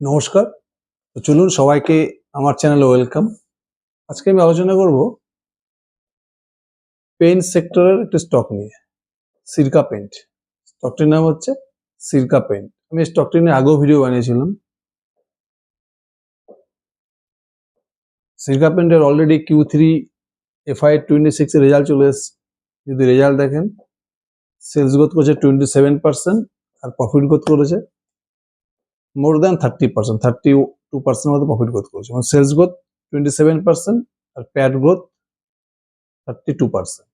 নমস্কার। তো চলুন সবাইকে আমার চ্যানেলে ওয়েলকাম। আজকে আমি আলোচনা করব পেন্ট সেক্টরের একটি স্টক নিয়ে, সিরকা পেন্ট স্টকটির নাম হচ্ছে সিরকা পেন্ট আমি স্টকটি নিয়ে আগেও ভিডিও বানিয়েছিলাম। Sirca পেন্টের already Q three FY twenty six result চলে এসছে। যদি রেজাল্ট দেখেন সেলস গ্রোথ করেছে টোয়েন্টি সেভেন পার্সেন্ট আর প্রফিট গ্রোথ করেছে more than thirty percent thirty two percent মতো প্রফিট গ্রোথ করেছে। এবং sales growth twenty seven percent আর PAT growth thirty two percent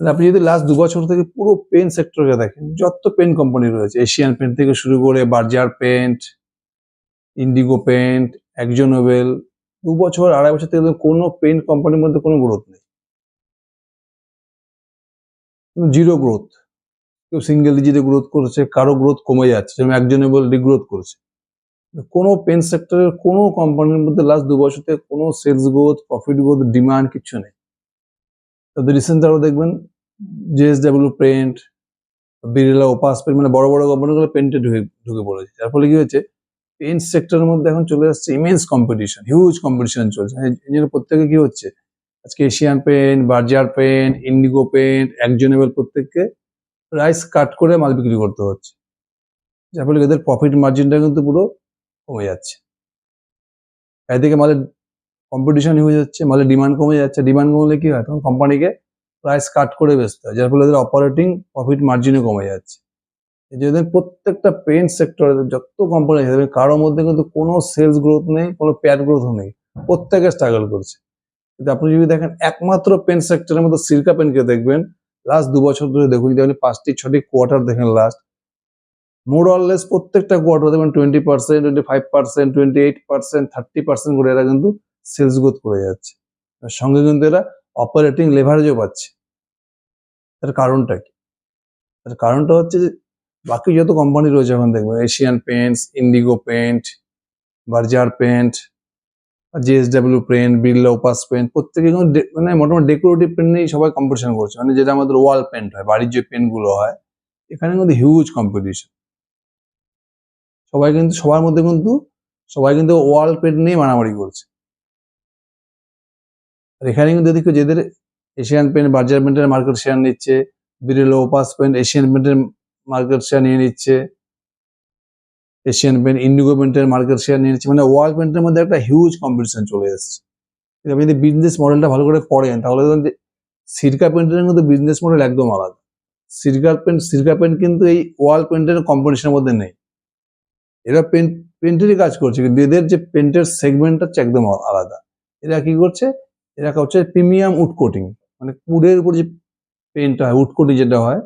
আপনি যদি লাস্ট দু বছর থেকে পুরো পেন সেক্টরকে দেখেন, যত পেন কোম্পানি রয়েছে এশিয়ান পেন্ট থেকে শুরু করে Berger paint Indigo paint Akzo Nobel দু বছর আড়াই বছর থেকে কোনো পেন্ট কোম্পানির মধ্যে কোনো গ্রোথ নেই। জিরো গ্রোথ কেউ সিঙ্গেল ডিজিটে গ্রোথ করেছে, কারও গ্রোথ কমে যাচ্ছে, যেমন একজনেবল ডিগ্রোথ করেছে। কোনো পেন সেক্টরের কোনো কোম্পানির মধ্যে লাস্ট দু বছরতে কোনো sales growth profit growth demand কিচ্ছু নেই। তাদের রিসেন্ট আরও দেখবেন JSW paint Birla Opus paint মানে বড় বড় কোম্পানিগুলো পেন্টে ঢুকে ঢুকে পড়েছে। যার ফলে কি হয়েছে পেন্ট সেক্টরের মধ্যে এখন চলে আসছে ইমেন্স কম্পিটিশন হিউজ কম্পিটিশন চলছে। এই জন্য প্রত্যেকে কি হচ্ছে, আজকে Asian paint Berger paint Indigo paint Akzo Nobel প্রত্যেককে প্রাইস কাট করে মাল বিক্রি করতে হচ্ছে। যার ফলে এদের প্রফিট মার্জিনটা কিন্তু পুরো কমে যাচ্ছে। এদিকে মালের কম্পিটিশন হয়ে যাচ্ছে, মালের ডিমান্ড কমে যাচ্ছে। ডিমান্ড কমলে কি হয়? তখন কোম্পানিকে প্রাইস কাট করে বেচতে হয়, যার ফলে এদের অপারেটিং প্রফিট মার্জিনও কমে যাচ্ছে। এই জন্য প্রত্যেকটা পেন্ট সেক্টরে যত কোম্পানি আছে কারোর মধ্যে কিন্তু কোনো সেলস গ্রোথ নেই, কোনো প্যাড গ্রোথও নেই। প্রত্যেকে স্ট্রাগল করছে। কিন্তু আপনি যদি দেখেন, একমাত্র পেন সেক্টরের মধ্যে সিরকা পেনকে দেখবেন লাস্ট দু বছর ধরে দেখুন, যদি আপনি পাঁচটি, ছটি কোয়ার্টার দেখেন লাস্ট মোর অললেস প্রত্যেকটা কোয়ার্টার দেখবেন twenty percent twenty five percent twenty eight percent thirty percent করে এরা কিন্তু সেলস গ্রোথ করে যাচ্ছে। সঙ্গে কিন্তু এরা অপারেটিং লেভারেজও পাচ্ছে। তার কারণটা কি? তার কারণটা হচ্ছে যে, বাকি যত কোম্পানি রয়েছে এখন দেখবেন Asian Paints Indigo paint Berger paint JSW paint Birla Opus paint প্রত্যেকে মানে মোটামুটি ডেকোরেটিভ পেন্ট নিয়েই সবাই কম্পিটিশন করছে। মানে যেটা আমাদের ওয়াল পেন্ট হয়, বাড়ির যে পেন্টগুলো হয়, এখানে কিন্তু হিউজ কম্পিটিশন সবাই কিন্তু, সবার মধ্যে কিন্তু, সবাই কিন্তু ওয়াল পেন্ট নিয়ে মারামারি করছে। আর এখানে কিন্তু দেখো যেদের এশিয়ান পেন্ট বার্জার পেন্টের মার্কেট শেয়ার নিচ্ছে বিরেলো ওপাস পেন্ট এশিয়ান পেন্টের মার্কেট শেয়ার নিয়ে নিচ্ছে। এশিয়ান পেন্ট ইন্ডিগো পেন্টের মার্কেট শেয়ার নিয়ে নিচ্ছে মানে ওয়াল পেন্টের মধ্যে একটা হিউজ কম্পিটিশন চলে এসেছে। আপনি যদি বিজনেস মডেলটা ভালো করে পড়েন তাহলে দেখবেন যে সিরকা পেন্টের মধ্যে বিজনেস মডেল একদম আলাদা। সিরকা পেন্ট সিরকা পেন্ট কিন্তু এই ওয়াল পেন্টের কম্পিটিশনের মধ্যে নেই। এরা পেন্ট পেন্টেরই কাজ করছে, কিন্তু এদের যে পেন্টের সেগমেন্টটা হচ্ছে একদম আলাদা। এরা কি করছে? এরা হচ্ছে প্রিমিয়াম উড কোটিং মানে উডের উপর যে পেন্টটা হয় উড কোটিং যেটা হয়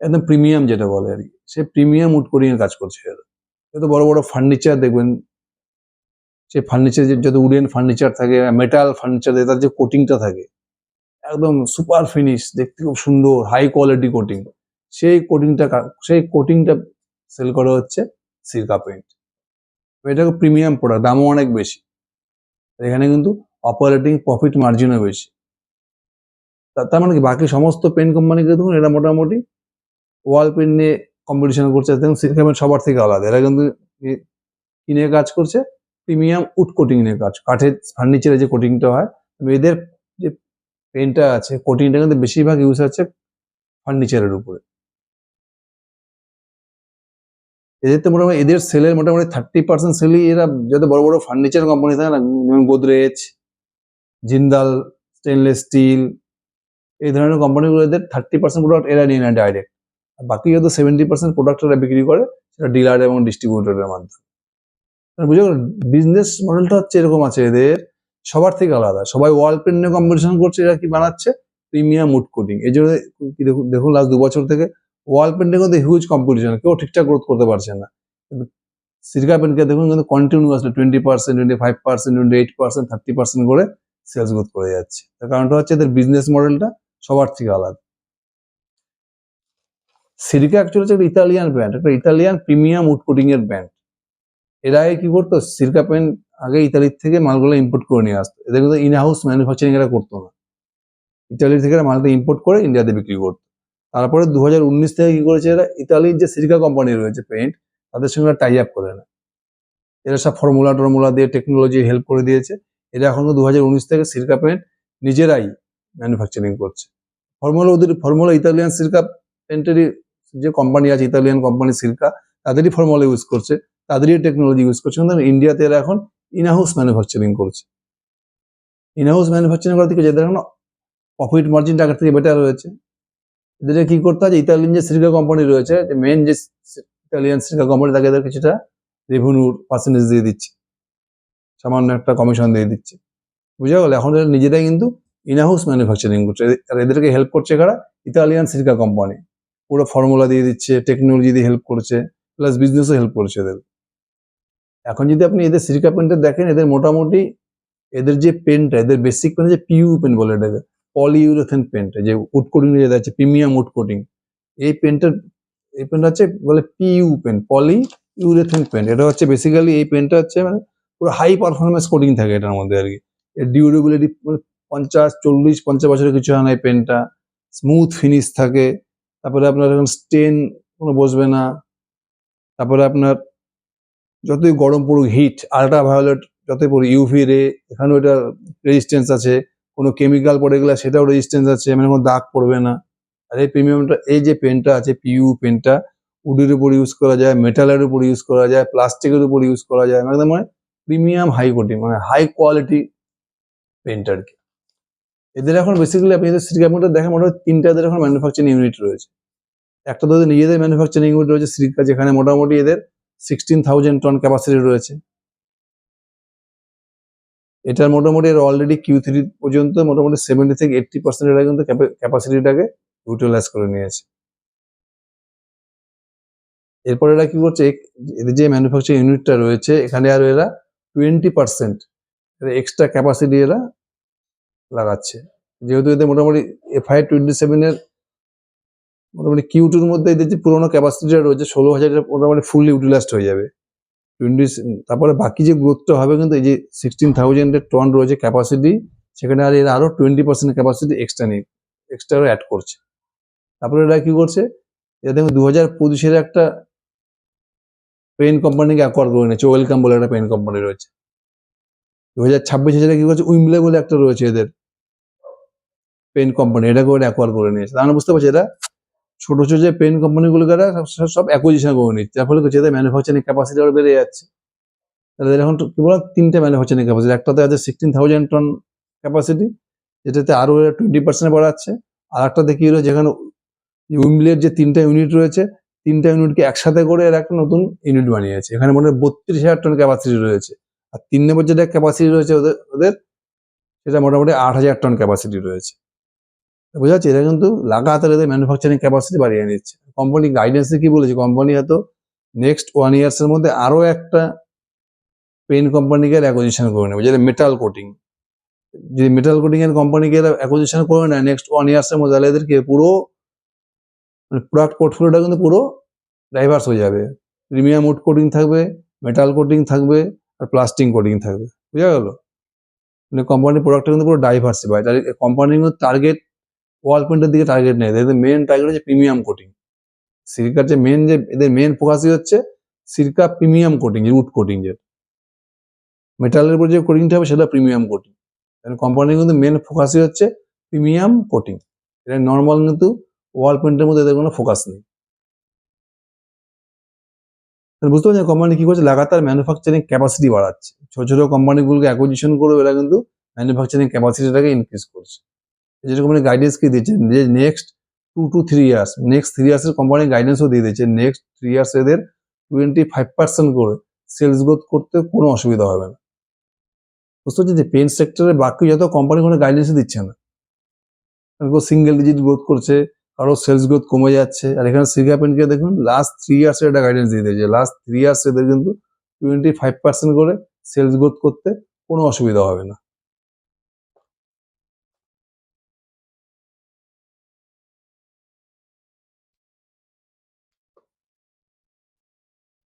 একদম প্রিমিয়াম যেটা বলে আর কি। সে প্রিমিয়াম উড কোটিং এর কাজ করছে যত বড় বড় ফার্নিচার দেখবেন, সে ফার্নিচার যত উডেন ফার্নিচার থাকে মেটাল ফার্নিচার তার যে কোটিংটা থাকে, একদম সুপার ফিনিশ দেখতে খুব সুন্দর হাই কোয়ালিটি কোটিং সেই কোটিংটা সেই কোটিংটা সেল করা হচ্ছে সিরকা পেন্ট এটা প্রিমিয়াম প্রোডাক্ট দামও অনেক বেশি। এখানে কিন্তু অপারেটিং প্রফিট মার্জিনও বেশি। তার মানে কি, বাকি সমস্ত পেন কোম্পানিকে দেখুন এটা মোটামুটি ওয়াল পেন নিয়ে কম্পিটিশন করছে সিরকা সবার থেকে আলাদা। এরা কিন্তু কি- কি কাজ করছে প্রিমিয়াম উড কোটিং নিয়ে কাজ। কাঠের ফার্নিচারে যে কোটিংটা হয় এদের যে পেনটা আছে কোটিংটা কিন্তু বেশিরভাগ ইউজ হচ্ছে ফার্নিচারের উপরে। এদের তো মোটামুটি, এদের সেলের মোটামুটি থার্টি পার্সেন্ট সেলই এরা যত বড় বড় ফার্নিচার কোম্পানি থাকে না, যেমন গোদরেজ জিন্দাল স্টেনলেস স্টিল এই ধরনের কোম্পানিগুলো এদের থার্টি পার্সেন্ট প্রোডাক্ট এরা নিয়ে নেয় ডাইরেক্ট বাকি যত সেভেন্টি পার্সেন্ট প্রোডাক্ট এরা বিক্রি করে, সেটা ডিলার এবং ডিস্ট্রিবিউটরের মাধ্যমে। মানে বুঝে বিজনেস মডেলটা হচ্ছে এরকম আছে, এদের সবার থেকে আলাদা। সবাই ওয়াল পেন নিয়ে কম্পিটিশন করছে, এরা কি বানাচ্ছে? প্রিমিয়াম উড কোটিং এই জন্য দেখুন লাস্ট দু বছর থেকে ওয়াল পেন্টের মধ্যে হিউজ কম্পিটিশন কেউ ঠিকঠাক গ্রোথ করতে পারছে না। কিন্তু সিরকা পেন্টকে দেখুন, কিন্তু continuously twenty percent twenty five percent twenty eight percent thirty percent করে সেলস গ্রোথ করে যাচ্ছে। তার কারণটা হচ্ছে এদের বিজনেস মডেলটা সবার থেকে আলাদা। সিরিকা অ্যাকচুয়ালি হচ্ছে একটা ইতালিয়ান ব্র্যান্ড একটা ইতালিয়ান প্রিমিয়াম উড কোটিং এর ব্র্যান্ড এরা আগে কি করতো? সিরকা পেন আগে ইতালির থেকে মালগুলো ইম্পোর্ট করে নিয়ে আসতো। এদের কিন্তু ইন হাউস ম্যানুফ্যাকচারিং এরা করতো না। ইতালি থেকে এরা মালটা ইম্পোর্ট করে ইন্ডিয়াতে বিক্রি করতো। তারপরে দু হাজার উনিশ থেকে কি করেছে এরা? ইতালির যে সিরিকা কোম্পানি রয়েছে পেন্ট তাদের সঙ্গে টাই আপ করে না এরা সব ফর্মুলা টর্মুলা দিয়ে টেকনোলজি হেল্প করে দিয়েছে। এরা এখন দু থেকে সিরকা পেন্ট নিজেরাই ম্যানুফ্যাকচারিং করছে। ফর্মুলা ওদের ফর্মুলা ইতালিয়ান সিরকা পেন্টেরই যে কোম্পানি আছে ইতালিয়ান কোম্পানি সিরকা তাদেরই ফর্মুলা ইউজ করছে, তাদেরই টেকনোলজি ইউজ করছে, কিন্তু ইন্ডিয়াতে এরা এখন ইনহাউস ম্যানুফ্যাকচারিং করছে। ইনহাউস ম্যানুফ্যাকচারিং করার থেকে যাদের এখন প্রফিট মার্জিনটা আগের থেকে বেটার রয়েছে এদের কি করতে হয় ইতালিয়ান যে সিরকা কোম্পানি রয়েছে, যে মেন যে ইতালিয়ান সিরকা কোম্পানি তাকে এদের কিছুটা রেভিনিউর পার্সেন্টেজ দিয়ে দিচ্ছে। সামান্য একটা কমিশন দিয়ে দিচ্ছে। বুঝা গেল? এখন নিজেরাই কিন্তু ইনহাউস ম্যানুফ্যাকচারিং করছে। আর এদেরকে হেল্প করছে কারা? ইতালিয়ান সিরকা কোম্পানি পুরো ফর্মুলা দিয়ে দিচ্ছে টেকনোলজি দিয়ে হেল্প করছে প্লাস বিজনেসও হেল্প করছে এদের। এখন যদি আপনি এদের সিরকা পেনটা দেখেন, এদের মোটামুটি এদের যে পেনটা এদের বেসিক পেন যে পিইউ পেন বলে এটাকে পলিইউরেথেন পেন্ট যে উড কোটিং যেটা আছে প্রিমিয়াম উড কোটিং এই পেনটার এই পেনটা হচ্ছে বলে PU paint polyurethane paint এটা হচ্ছে বেসিক্যালি এই পেনটা হচ্ছে মানে পুরো হাই পারফরমেন্স কোটিং থাকে এটার মধ্যে আর কি। এর ডিউরেবিলিটি মানে পঞ্চাশ, চল্লিশ, পঞ্চাশ বছরের কিছু হয় না এই পেনটা স্মুথ ফিনিশ থাকে। তারপরে আপনার এখন স্টেন কোনো বসবে না। তারপরে আপনার যতই গরম পড়ুক হিট আল্ট্রা ভায়োলেট যতই পড়ুক ইউভি রে এখানেও এটা রেজিস্ট্যান্স আছে। কোনো কেমিক্যাল পড়ে গেলে সেটাও রেজিস্ট্যান্স আছে মানে কোনো দাগ পড়বে না। আর এই প্রিমিয়ামটা এই যে পেনটা আছে পিইউ পেনটা উডের উপর ইউজ করা যায় মেটালের উপর ইউজ করা যায় প্লাস্টিকের উপর ইউজ করা যায় একদম মানে প্রিমিয়াম হাই কোটিং মানে হাই কোয়ালিটি পেন্ট আর কি। এদের এখন বেসিক্যালি আপনি এদের সিরিকা মোটর দেখেন, মোটামুটি তিনটা এদের এখন ম্যানুফ্যাকচারিং ইউনিট রয়েছে। একটা তো নিজেদের ম্যানুফ্যাকচারিং ইউনিট রয়েছে সিরিকা যেখানে মোটামুটি এদের সিক্সটিন থাউজেন্ড টন ক্যাপাসিটি রয়েছে। এটার মোটামুটি এর অলরেডি কিউ থ্রি পর্যন্ত মোটামুটি সেভেন্টি থেকে এইটটি পার্সেন্ট এরা কিন্তু ক্যাপাসিটিটাকে ইউটিলাইজ করে নিয়েছে। এরপর এরা কি করছে এদের যে ম্যানুফ্যাকচারিং ইউনিটটা রয়েছে, এখানে আর এরা টোয়েন্টি পার্সেন্ট এক্সট্রা ক্যাপাসিটি এরা লাগাচ্ছে। যেহেতু এদের মোটামুটি এফআই টোয়েন্টি সেভেনের মোটামুটি কিউ টুর মধ্যে এদের যে পুরোনো ক্যাপাসিটিটা রয়েছে, ষোলো হাজারটা মোটামুটি ফুল ইউটিলাইজড হয়ে যাবে। টোয়েন্টি তারপরে বাকি যে গ্রোথটা হবে কিন্তু এই যে সিক্সটিন থাউজেন্ডের টন রয়েছে ক্যাপাসিটি সেখানে আর এরা আরও টোয়েন্টি পার্সেন্ট ক্যাপাসিটি এক্সট্রা নিয়ে এক্সট্রা অ্যাড করছে। তারপরে এরা কী করছে? এরা দেখুন দু হাজার পঁচিশের একটা পেন কোম্পানিকে অ্যাকোয়ার করে নিয়েছে ওয়েলকাম বলে একটা পেন কোম্পানি রয়েছে। দু হাজার ছাব্বিশে যেটা কি করছে? উইমলে বলে একটা রয়েছে এদের। পেন কোম্পানি এটাকে ওরা অ্যাকোয়ার করে নিয়েছে। তাহলে বুঝতে পারছি এটা ছোট ছোট যে পেন কোম্পানিগুলোকে এরা সব- অ্যাকুইজিশন করে নিচ্ছে। যার ফলে হচ্ছে ম্যানুফ্যাকচারিং ক্যাপাসিটি আরও বেড়ে যাচ্ছে। তাহলে এখন কি বলো তিনটে ম্যানুফ্যাকচারিং ক্যাপাসিটি একটাতে আছে সিক্সটিন থাউজেন্ড টন ক্যাপাসিটি যেটাতে আরও টোয়েন্টি পার্সেন্ট বাড়াচ্ছে। আর একটাতে কি রয়েছে যেখানে উইমলের যে তিনটা ইউনিট রয়েছে, তিনটা ইউনিটকে একসাথে করে এরা একটা নতুন ইউনিট বানিয়েছে। এখানে মোটামুটি বত্রিশ হাজার টন ক্যাপাসিটি রয়েছে। আর তিন নম্বর যেটা ক্যাপাসিটি রয়েছে ওদের ওদের, সেটা মোটামুটি আট হাজার টন ক্যাপাসিটি রয়েছে। বোঝা যাচ্ছে, এরা কিন্তু লাগাতার এদের ম্যানুফ্যাকচারিং ক্যাপাসিটি বাড়িয়ে নিচ্ছে। কোম্পানি গাইডেন্সে কি বলেছে? কোম্পানি হয়তো নেক্সট ওয়ান ইয়ার্স এর মধ্যে আরও একটা পেন কোম্পানিকে অ্যাকোজিশন করে নেবে। যেটা মেটাল কোটিং যদি মেটাল কোটিং এর কোম্পানিকে এরা অ্যাকোজিশন করে নেয় নেক্সট ওয়ান ইয়ার্স এর মধ্যে, তাহলে এদেরকে পুরো মানে প্রোডাক্ট পোর্টফোলিওটা কিন্তু পুরো ডাইভার্স হয়ে যাবে। প্রিমিয়াম উড কোটিং থাকবে মেটাল কোটিং থাকবে, আর প্লাস্টিক কোটিং থাকবে। বুঝা গেল? মানে কোম্পানির প্রোডাক্টটা কিন্তু পুরো ডাইভার্সিফাই তার কোম্পানির টার্গেট ওয়াল পেন্টের দিকে টার্গেট নেই। এদের মেন টার্গেট হচ্ছে প্রিমিয়াম কোটিং সিরকার যে মেন যে, এদের মেন ফোকাসই হচ্ছে Sirca premium coating wood coating যে মেটালের উপর যে কোটিংটা হবে সেটা প্রিমিয়াম কোটিং কোম্পানির কিন্তু মেন ফোকাসই হচ্ছে প্রিমিয়াম কোটিং এটা নর্মাল কিন্তু ওয়াল পেন্টের মধ্যে এদের কোনো ফোকাস নেই। বুঝতে পারছেন কোম্পানি কি করছে? লাগাতার ম্যানুফ্যাকচারিং ক্যাপাসিটি বাড়াচ্ছে। ছোট ছোট কোম্পানিগুলোকে অ্যাকুইজিশন করে এরা কিন্তু ম্যানুফ্যাকচারিং ক্যাপাসিটিটাকে ইনক্রিজ করছে। যেটা কোম্পানি গাইডেন্স কি দিচ্ছে যে next two two three years next three ইয়ার্সের company গাইডেন্সও দিয়ে দিচ্ছে নেক্সট থ্রি ইয়ার্স এদের টোয়েন্টি ফাইভ পার্সেন্ট করে সেলস গ্রোথ করতে কোনো অসুবিধা হবে না। বুঝতে পারছি যে পেন সেক্টরে বাকি যত কোম্পানি কোনো গাইডেন্সই দিচ্ছে না। কেউ সিঙ্গেল ডিজিট গ্রোথ করছে কারও সেলস গ্রোথ কমে যাচ্ছে। আর এখানে সিগা পেনকে দেখুন লাস্ট থ্রি ইয়ার্সের একটা গাইডেন্স দিয়ে দিয়েছে। লাস্ট থ্রি ইয়ার্স এদের কিন্তু টোয়েন্টি ফাইভ পার্সেন্ট করে সেলস গ্রোথ করতে কোনো অসুবিধা হবে না।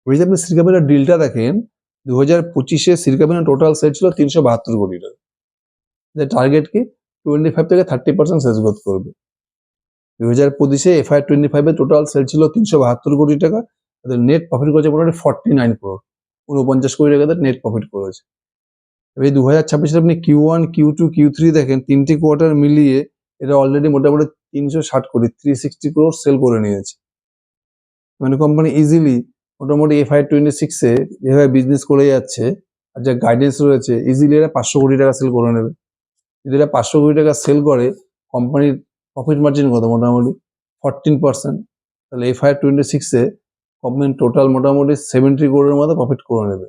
যদি আপনি সিরকাপেনের ডিলটা দেখেন দু হাজার পঁচিশে সিরকাপেনের টোটাল সেল ছিল তিনশো বাহাত্তর কোটি টাকা। যে টার্গেট কি টোয়েন্টি ফাইভ থেকে থার্টি পার্সেন্ট সেলস গ্রোথ করবে। দু হাজার পঁচিশে এফআই টোয়েন্টি ফাইভে টোটাল সেল ছিল তিনশো বাহাত্তর কোটি টাকা, তাদের নেট প্রফিট করেছে মোটামুটি ফর্টি নাইন ক্রোর উনপঞ্চাশ কোটি টাকা নেট প্রফিট করেছে। এবার দু হাজার ছাব্বিশে আপনি Q one Q two Q three দেখেন, তিনটি কোয়ার্টার মিলিয়ে এটা অলরেডি মোটামুটি তিনশো ষাট কোটি থ্রি সিক্সটি ক্রোর সেল করে নিয়েছে। মানে কোম্পানি ইজিলি মোটামুটি এফআই টোয়েন্টি সিক্সে যেভাবে বিজনেস করে যাচ্ছে, আর যা গাইডেন্স রয়েছে ইজিলি এরা পাঁচশো কোটি টাকা সেল করে নেবে। যদি এরা পাঁচশো কোটি টাকা সেল করে কোম্পানির প্রফিট মার্জিন কত মোটামুটি? ফরটিন পার্সেন্ট তাহলে এফআই টোয়েন্টি সিক্সে কোম্পানি টোটাল মোটামুটি সেভেন্টি ক্রোড়ের মতো প্রফিট করে নেবে।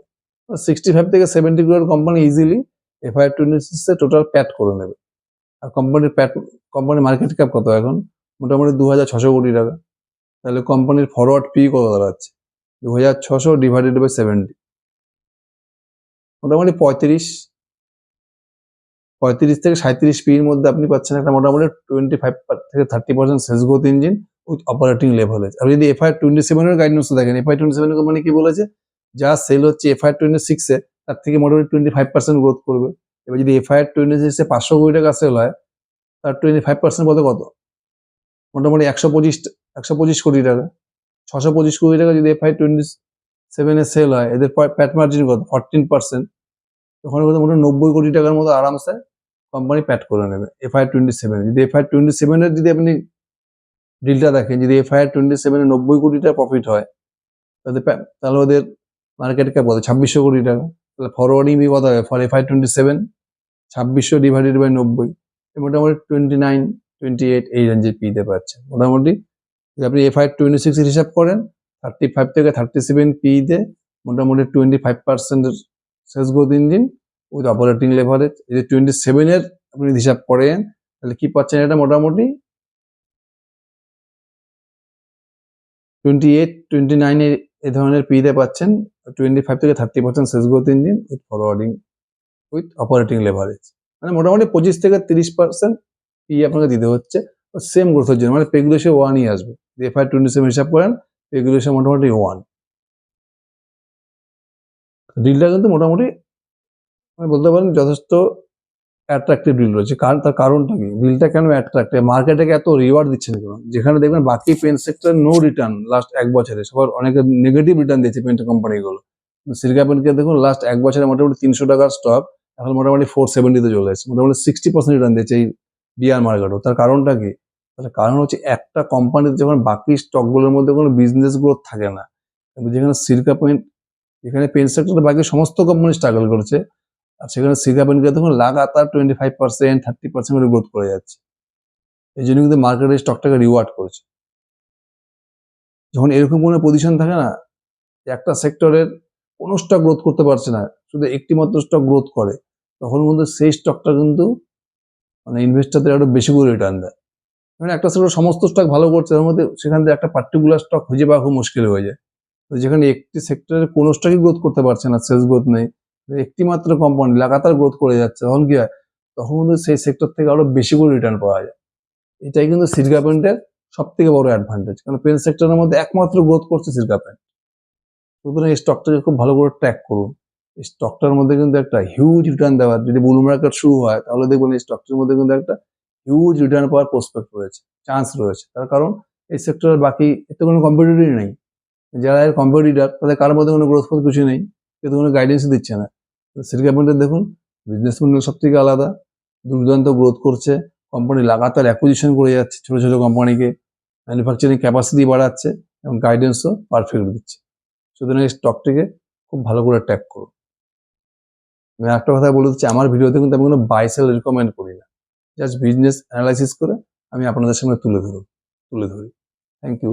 সিক্সটি ফাইভ থেকে seventy crore company easily FY twenty সিক্সে টোটাল প্যাট করে নেবে। আর কোম্পানির প্যাট কোম্পানির মার্কেট ক্যাপ কত এখন? মোটামুটি দু হাজার ছশো কোটি টাকা। তাহলে কোম্পানির ফরওয়ার্ড পি কত দাঁড়াচ্ছে? দু হাজার ছশো ডিভাইডেড বাই সেভেন্টি মোটামুটি পঁয়ত্রিশ পঁয়ত্রিশ থেকে সাঁত্রিশ পির মধ্যে আপনি পাচ্ছেন একটা মোটামুটি টোয়েন্টি ফাইভ থেকে thirty percent sales growth engine with operating leverage আপনি যদি এফআই টোয়েন্টি সেভেনের গাইডেন্স দেখেন এফআই টোয়েন্টি সেভেন কোম্পানি কি বলেছে? যা সেল হচ্ছে এফআই টোয়েন্টি সিক্সে তার থেকে মোটামুটি টোয়েন্টি ফাইভ পার্সেন্ট গ্রোথ করবে। এবার যদি এফআই টোয়েন্টি সিক্সে পাঁচশো কোটি টাকা সেল হয়, তার টোয়েন্টি ফাইভ পার্সেন্ট বলতে কত? মোটামুটি একশো পঁচিশ একশো পঁচিশ কোটি টাকা। ছশো পঁচিশ কোটি টাকা যদি এফআই টোয়েন্টি সেভেনে সেল হয়, এদের প্যাট মার্জিন কত? ফরটিন পার্সেন্ট তখন কত মোটামুটি নব্বই কোটি টাকার মতো আরামসে কোম্পানি প্যাট করে নেবে এফআই টোয়েন্টি সেভেন যদি এফআই টোয়েন্টি সেভেনের যদি আপনি ডিলটা দেখেন, যদি এফআই টোয়েন্টি সেভেনে নব্বই কোটি টাকা প্রফিট হয়, তাহলে তাহলে ওদের মার্কেট ক্যাপ কত? ছাব্বিশশো কোটি টাকা। তাহলে ফরওয়ার্ডিং বি কত হবে? ফর এফআই টোয়েন্টি সেভেন ছাব্বিশশো ডিভাইডেড বাই নব্বই মোটামুটি টোয়েন্টি নাইন টোয়েন্টি এইট এই রেঞ্জে পিতে পাচ্ছেন মোটামুটি যদি আপনি এফআই টোয়েন্টি সিক্স হিসাব করেন থার্টি ফাইভ থেকে থার্টি সেভেন পিতে মোটামুটি টোয়েন্টি ফাইভ পার্সেন্টের sales growth engine with operating leverage যদি টোয়েন্টি সেভেনের আপনি হিসাব করেন, তাহলে কি পাচ্ছেন এটা মোটামুটি? টোয়েন্টি এইট টোয়েন্টি নাইন এই ধরনের পিতে পাচ্ছেন টোয়েন্টি ফাইভ থেকে thirty percent sales growth engine with forwarding with operating leverage মানে মোটামুটি পঁচিশ থেকে তিরিশ পার্সেন্ট পি আপনাকে দিতে হচ্ছে সেম গ্রোথের জন্য। মানে পেগুলেশে ওয়ানই আসবে। এফ আই টোয়েন্টি সেভেন হিসাব করেন পেগুলেশে মোটামুটি ওয়ান ডিলটা কিন্তু মোটামুটি মানে বলতে পারেন যথেষ্ট অ্যাট্রাকটিভ ডিল রয়েছে। কারণ তার কারণটা কি? ডিলটা কেন অ্যাট্রাকটিভ মার্কেটে এত রিওয়ার্ড দিচ্ছে না কেন? যেখানে দেখবেন বাকি pen sector no return last এক বছরে। সবার অনেকে নেগেটিভ রিটার্ন দিয়েছে পেন কোম্পানিগুলো সিরকা পেনকে দেখুন লাস্ট এক বছরে মোটামুটি তিনশো টাকার স্টক এখন মোটামুটি ফোর সেভেন্টিতে চলে এসেছে। মোটামুটি সিক্সটি পার্সেন্ট রিটার্ন দিয়েছে এই বিয়ার মার্কেটও তার কারণটা কি? তার কারণ হচ্ছে একটা কোম্পানিতে যখন বাকি স্টকগুলোর মধ্যে কোনো বিজনেস গ্রোথ থাকে না। কিন্তু যেখানে সিরকা পেন যেখানে পেন সেক্টরে বাকি সমস্ত কোম্পানি স্ট্রাগল করছে, আর সেখানে সিরকা পেনকে তখন লাগাতার twenty five percent thirty percent করে গ্রোথ করে যাচ্ছে। এই জন্য কিন্তু মার্কেটের স্টকটাকে রিওয়ার্ড করছে। যখন এরকম কোনো পজিশন থাকে না, যে একটা সেক্টরের কোনো স্টক গ্রোথ করতে পারছে না, শুধু একটি মাত্র স্টক গ্রোথ করে, তখন কিন্তু সেই স্টকটা কিন্তু মানে ইনভেস্টারদের আরও বেশি করে রিটার্ন দেয়। মানে একটা সেক্টর সমস্ত স্টক ভালো করছে তার মধ্যে সেখান থেকে একটা পার্টিকুলার স্টক খুঁজে পাওয়া খুব মুশকিল হয়ে যায়। তো যেখানে একটি সেক্টরের কোনো স্টকই গ্রোথ করতে পারছে না সেলস গ্রোথ নেই। একটি মাত্র কোম্পানি লাগাতার গ্রোথ করে যাচ্ছে। তখন কি হয়? তখন কিন্তু সেই সেক্টর থেকে আরও বেশি করে রিটার্ন পাওয়া যায়। এটাই কিন্তু সিরকা পেন্টের সব থেকে বড় অ্যাডভান্টেজ কারণ পেন সেক্টরের মধ্যে একমাত্র গ্রোথ করছে সিরকা পেন্ট সুতরাং এই স্টকটাকে খুব ভালো করে ট্র্যাক করুন। এই স্টকটার মধ্যে কিন্তু একটা হিউজ রিটার্ন দেওয়ার, যদি বুল মার্কেট শুরু হয়, তাহলে দেখবেন এই স্টকটার মধ্যে কিন্তু একটা হিউজ রিটার্ন পাওয়ার প্রসপেক্ট রয়েছে চান্স রয়েছে। তার কারণ এই সেক্টরের বাকি এতে কোনো কম্পিটিটরই নেই। যারা এর কম্পিটিটর তাদের কারোর মধ্যে কোনো গ্রোথ ফোথ কিছু নেই কিন্তু কোনো গাইডেন্সই দিচ্ছে না। সিরকা পেন্টের দেখুন বিজনেস মডেল সব থেকে আলাদা। দুর্দান্ত গ্রোথ করছে কোম্পানি লাগাতার অ্যাকুইজিশন করে যাচ্ছে ছোট ছোট কোম্পানিকে ম্যানুফ্যাকচারিং ক্যাপাসিটি বাড়াচ্ছে এবং গাইডেন্সও পারফেক্ট দিচ্ছে। সুতরাং এই স্টকটিকে খুব ভালো করে ট্যাগ করুন। আমি একটা কথা বলে দিচ্ছি, আমার ভিডিওতে কিন্তু আমি কোনো বাই সেল রিকমেন্ড করি না। জাস্ট বিজনেস অ্যানালাইসিস করে আমি আপনাদের সামনে তুলে ধরব তুলে ধরি। Thank you